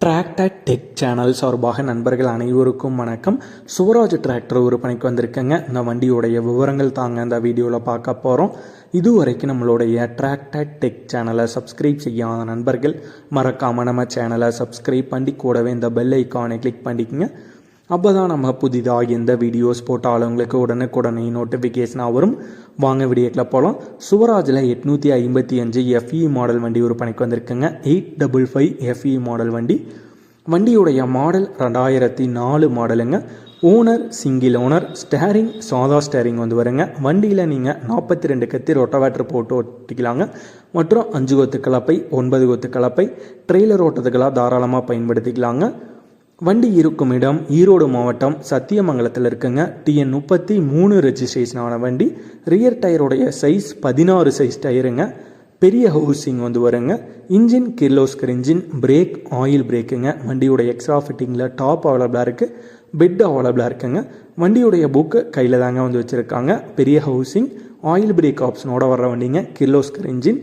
Tractor tech channel சார்பாக நண்பர்கள் அனைவருக்கும் வணக்கம். சுவராஜ் டிராக்டர் விற்பனைக்கு வந்திருக்கேங்க. இந்த வண்டியோடைய விவரங்கள் தாங்க இந்த வீடியோவில் பார்க்க போகிறோம் இதுவரைக்கும் நம்மளுடைய டிராக்டர் டெக் சேனலை சப்ஸ்கிரைப் செய்யாத நண்பர்கள் மறக்காமல் நம்ம சேனலை சப்ஸ்கிரைப் பண்ணி கூடவே இந்த பெல் ஐக்கானை கிளிக் பண்ணிக்கோங்க. அப்போ தான் நம்ம புதிதாக எந்த வீடியோஸ் போட்டாலும் உங்களுக்கு உடனுக்குடனே நோட்டிஃபிகேஷனாக வரும். வாங்க வீடியோக்கில் போகலாம் சுவராஜில் எட்நூற்றி ஐம்பத்தி அஞ்சு எஃப்இ மாடல் வண்டி விற்பனைக்கு வந்திருக்குங்க. Eight double five FE model வண்டி. வண்டியுடைய மாடல் ரெண்டாயிரத்தி நாலு மாடலுங்க ஓனர் சிங்கிள் ஓனர் ஸ்டேரிங் சாதா ஸ்டேரிங் வந்து வருங்க. வண்டியில் நீங்கள் நாற்பத்தி ரெண்டு கத்தி ரொட்டவேட்டர் போட்டு ஓட்டிக்கலாங்க. மற்றும் அஞ்சு கொத்து கலப்பை ஒன்பது கொத்து கலப்பை ட்ரெய்லர் ஓட்டத்துக்கெல்லாம் தாராளமாக பயன்படுத்திக்கலாங்க. வண்டி இருக்கும் இடம் ஈரோடு மாவட்டம் சத்தியமங்கலத்தில் இருக்குங்க. டிஎன் முப்பத்தி மூணு ரெஜிஸ்ட்ரேஷனான வண்டி. ரியர் டயருடைய சைஸ் பதினாறு சைஸ் டயருங்க. பெரிய ஹவுசிங் வந்து வருங்க. Engine Kirloskar engine brake oil பிரேக்குங்க. வண்டியோட எக்ஸ்ட்ரா ஃபிட்டிங்கில் டாப் அவைலபிளாக இருக்குது பெட் அவைலபிளாக இருக்குங்க. வண்டியுடைய புக்கு கையில் தாங்க வந்து வச்சுருக்காங்க. பெரிய ஹவுசிங் ஆயில் பிரேக் ஆப்ஷனோட வர்ற வண்டிங்க. கிர்லோஸ்கர் இன்ஜின்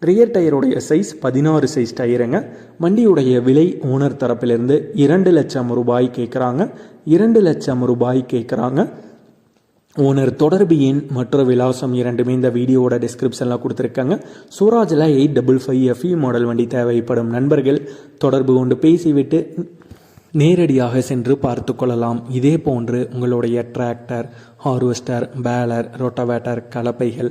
ரியர் டயருடைய சைஸ் பதினாறு சைஸ் டயருங்க. வண்டியுடைய விலை ஓனர் தரப்பிலிருந்து இரண்டு லட்சம் ரூபாய் கேட்குறாங்க இரண்டு லட்சம் ரூபாய் கேட்குறாங்க ஓனர் தொடர்பு எண் மற்ற விலாசம் இரண்டுமே இந்த வீடியோவோட டிஸ்கிரிப்ஷனில் கொடுத்துருக்காங்க. சூராஜில் eight double five FE model வண்டி தேவைப்படும் நண்பர்கள் தொடர்பு கொண்டு பேசிவிட்டு நேரடியாக சென்று பார்த்து கொள்ளலாம். இதே போன்று உங்களுடைய டிராக்டர் ஹார்வெஸ்டர் பேலர் ரொட்டவேட்டர் கலப்பைகள்